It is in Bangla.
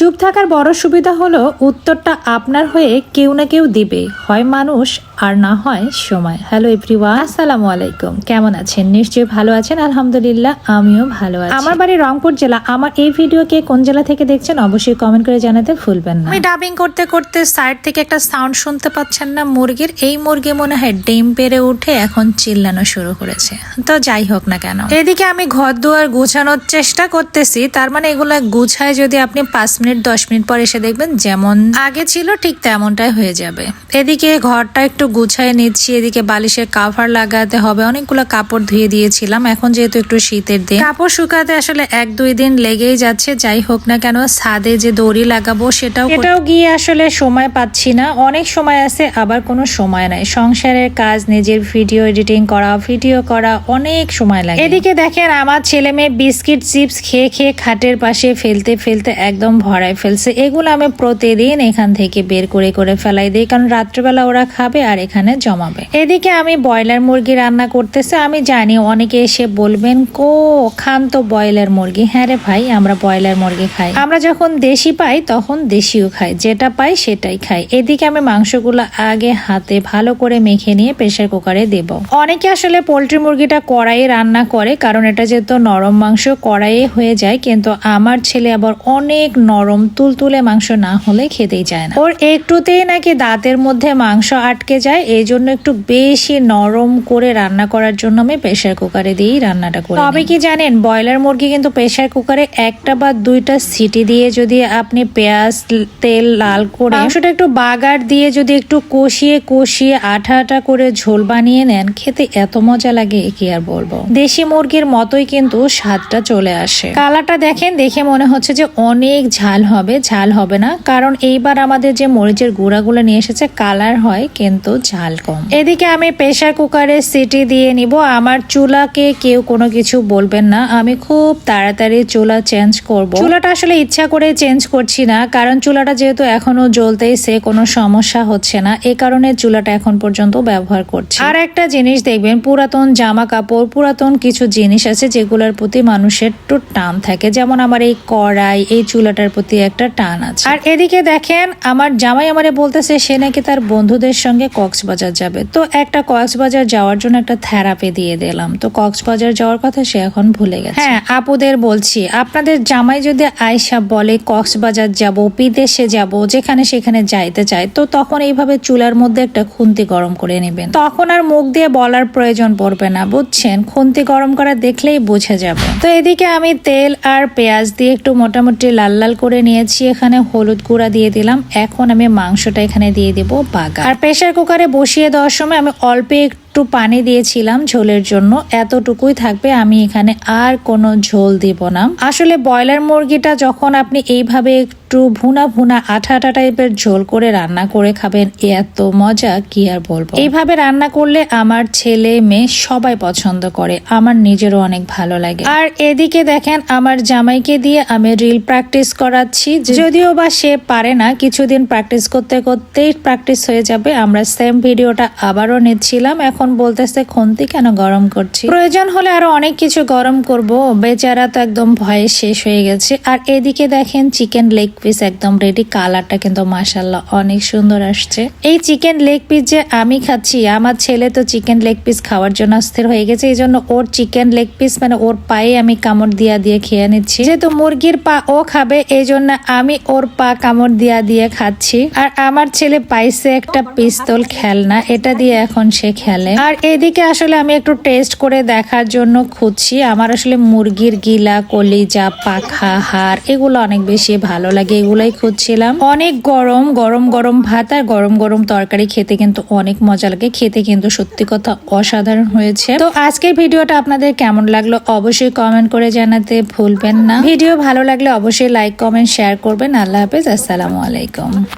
চুপ থাকার বড় সুবিধা হলো উত্তরটা আপনার হয়ে কেউ না কেউ দিবে। হয় মানুষ আর না হয় সময়। হ্যালো এভরিওয়ান আসসালামু আলাইকুম কেমন আছেন? নিশ্চয়ই ভালো আছেন? আলহামদুলিল্লাহ আমিও ভালো আছি। আমার বাড়ি রংপুর জেলা। আমার এই ভিডিও কে কোন জেলা থেকে দেখছেন অবশ্যই কমেন্ট করে জানাতে ভুলবেন না। আমি ডাবিং করতে করতে সাইড থেকে একটা সাউন্ড শুনতে পাচ্ছেন না। মুরগির এই মুরগি মনে হয় ডিম পেরে উঠে এখন চিল্লানো শুরু করেছে। তো যাই হোক না কেন। এদিকে আমি ঘর দুয়ার গুছানোর চেষ্টা করতেছি। তার মানে এগুলো গুছায় যদি আপনি পাঁচ মিনিট দশ মিনিট পর এসে দেখবেন যেমন আগে ছিল ঠিক তেমনটাই হয়ে যাবে। এদিকে ঘরটা একটু গুছায় নিচ্ছি এদিকে বালিশের কাভার লাগাতে হবে। অনেকগুলো কাপড় ধুয়ে দিয়েছিলাম এখন যেহেতু একটু শীতের দিন। কাপড় শুকাতে আসলে এক দুই দিন লেগেই যাচ্ছে যাই হোক না কেন ছাদে যে দড়ি লাগাবো সেটাও এটাও গিয়ে আসলে সময় পাচ্ছি না। অনেক সময় আছে আবার কোনো সময় নাই। সংসারের কাজ নিজের ভিডিও এডিটিং করা ভিডিও করা অনেক সময় লাগে। এদিকে দেখেন আমার ছেলে মেয়ে বিস্কিট চিপস খেয়ে খেয়ে খাটের পাশে ফেলতে ফেলতে একদম ভরায় ফেলছে। এগুলো আমি প্রতিদিন এখান থেকে বের করে করে ফেলাই দিই কারণ রাত্রেবেলা ওরা খাবে আর এখানে জমাবে। এদিকে আমি ব্রয়লার মুরগি রান্না করতেছে, আমি জানি অনেকে এসে বলবেন, কো খান তো ব্রয়লার মুরগি। হ্যাঁ রে ভাই, আমরা ব্রয়লার মুরগি খাই। আমরা যখন দেশি পাই, তখন দেশিও খাই। যেটা পাই, সেটাই খাই। এদিকে আমি মাংসগুলো আগে হাতে ভালো করে মেখে নিয়ে প্রেসার কুকারে দেব। অনেকে আসলে পোলট্রি মুরগিটা কড়াইয়ে রান্না করে, কারণ এটা যেহেতু নরম মাংস, কড়াইয়ে হয়ে যায়, কিন্তু আমার ছেলে আবার অনেক নরম, তুলতুলে মাংস না হলে খেতেই চায় না। ওর একটুতেই নাকি দাঁতের মধ্যে মাংস আটকে যায় এই জন্য একটু বেশি নরম করে রান্না করার জন্য আমি প্রেসার কুকারে দিয়েই রান্নাটা করি তবে কি জানেন ব্রয়লার মুরগি কিন্তু প্রেসার কুকারে একটা বা দুইটা সিটি দিয়ে যদি আপনি পেঁয়াজ তেল লাল করে মাংসটা একটু বাগার দিয়ে যদি একটু কষিয়ে কষিয়ে আঠা আঠা করে ঝোল বানিয়ে নেন খেতে এত মজা লাগে কি আর বলব। দেশি মুরগির মতোই কিন্তু স্বাদটা চলে আসে। কালারটা দেখেন দেখে মনে হচ্ছে যে অনেক ঝাল হবে ঝাল হবে না। কারণ এইবার আমাদের যে মরিচের গুঁড়াগুলো নিয়ে এসেছে কালার হয় কিন্তু ঝাল কম। এদিকে আমি প্রেসার কুকারে সিটি দিয়ে নিব। আমার চুলাকে কেউ কোনো কিছু বলবেন না। আমি খুব তাড়াতাড়ি চুলা চেঞ্জ করব। চুলাটা আসলে ইচ্ছা করে চেঞ্জ করছি না, কারণ চুলাটা যেহেতু এখনও জ্বলতেই সে কোনো সমস্যা হচ্ছে না। এই কারণে চুলাটা এখন পর্যন্ত ব্যবহার করছি। আর একটা জিনিস দেখবেন, পুরাতন জামা কাপড়, পুরাতন কিছু জিনিস আছে যেগুলোর প্রতি মানুষের একটু টান থাকে। যেমন আমার এই কড়াই, এই চুলাটার প্রতি একটা টান আছে। আর এদিকে দেখেন, আমার জামাই আমারে বলতেছে, সে নাকি তার বন্ধুদের সঙ্গে কক্সবাজার যাবে। তো একটা কক্সবাজার যাওয়ার জন্য একটা থেরাপি দিয়ে দিলাম। তো কক্সবাজার যাওয়ার কথা সে এখন ভুলে গেছে। হ্যাঁ আপুদের বলছি, আপনাদের জামাই যদি আয়সা বলে কক্সবাজার যাব, বিদেশে যাব, যেখানে সেখানে যাইতে চায়, তো তখন এইভাবে চুলার মধ্যে একটা খুন্তি গরম করে নেবেন। তখন আর মুখ দিয়ে বলার প্রয়োজন পড়বে না, বুঝছেন? খুন্তি গরম করা দেখলেই বোঝা যাবে। তো এদিকে আমি তেল আর পেঁয়াজ দিয়ে একটু মোটামুটি লাল লাল করে নিয়েছি, এখানে হলুদ গুঁড়া দিয়ে দিলাম। এখন আমি মাংসটা এখানে দিয়ে দিব বাগা আর প্রেসার কুকারে বসিয়ে দেওয়ার সময় আমি অল্প একটু পানি দিয়েছিলাম ঝোলের জন্য, এতটুকুই থাকবে, আমি এখানে আর কোনো ঝোল দিব না। আসলে ব্রয়লার মুরগিটা যখন আপনি এইভাবে একটু ভুনা ভুনা আঠা আঠা টাইপের ঝোল করে রান্না করে খাবেন, এত মজা, কি আর বলব? এইভাবে রান্না করলে আমার ছেলে মেয়ে সবাই পছন্দ করে, আমার নিজেরও অনেক ভালো লাগে। আর এদিকে দেখেন, আমার জামাইকে দিয়ে আমি রিল প্র্যাকটিস করাচ্ছি, যদিও বা সে পারে না, কিছুদিন প্র্যাকটিস করতে করতেই প্র্যাকটিস হয়ে যাবে, আমরা সেম ভিডিওটা আবারও নিচ্ছিলাম, এখন বলতেছে, খন্তি কেন গরম করছি প্রয়োজন হলে আরও অনেক কিছু গরম করব। বেচারা তো একদম ভয়ে শেষ হয়ে গেছে। আর এদিকে দেখেন চিকেন লেগ পিস একদম রেডি কালারটা কিন্তু মাসাল্লাহ অনেক সুন্দর আসছে। এই চিকেন লেগ পিস যে আমি খাচ্ছি, আমার ছেলে তো চিকেন লেগ পিস খাওয়ার জন্য অস্থির হয়ে গেছে। এই জন্য ওর চিকেন লেগ পিস মানে ওর পায়ে আমি কামড় দিয়া দিয়ে খেয়ে নিচ্ছি। যেহেতু মুরগির পা ও খাবে, এই জন্য আমি ওর পা কামড় দিয়া দিয়ে খাচ্ছি। আর আমার ছেলে পাইছে একটা পিস্তল খেলনা, এটা দিয়ে এখন সে খেলে। আর এদিকে আসলে আমি একটু টেস্ট করে দেখার জন্য খুঁজছি। আমার আসলে মুরগির গিলা, কলিজা, পাখা, হাড়, এগুলো অনেক বেশি ভালো লাগে, এগুলাই খুঁজছিলাম। অনেক গরম গরম গরম ভাত আর গরম গরম তরকারি খেতে কিন্তু অনেক মজা লাগে। খেতে কিন্তু সত্যি কথা অসাধারণ হয়েছে। তো আজকের ভিডিওটা আপনাদের কেমন লাগল অবশ্যই কমেন্ট করে জানাতে ভুলবেন না। ভিডিও ভালো লাগলে অবশ্যই লাইক কমেন্ট শেয়ার করবেন। আল্লাহ হাফেজ, আসসালামু আলাইকুম।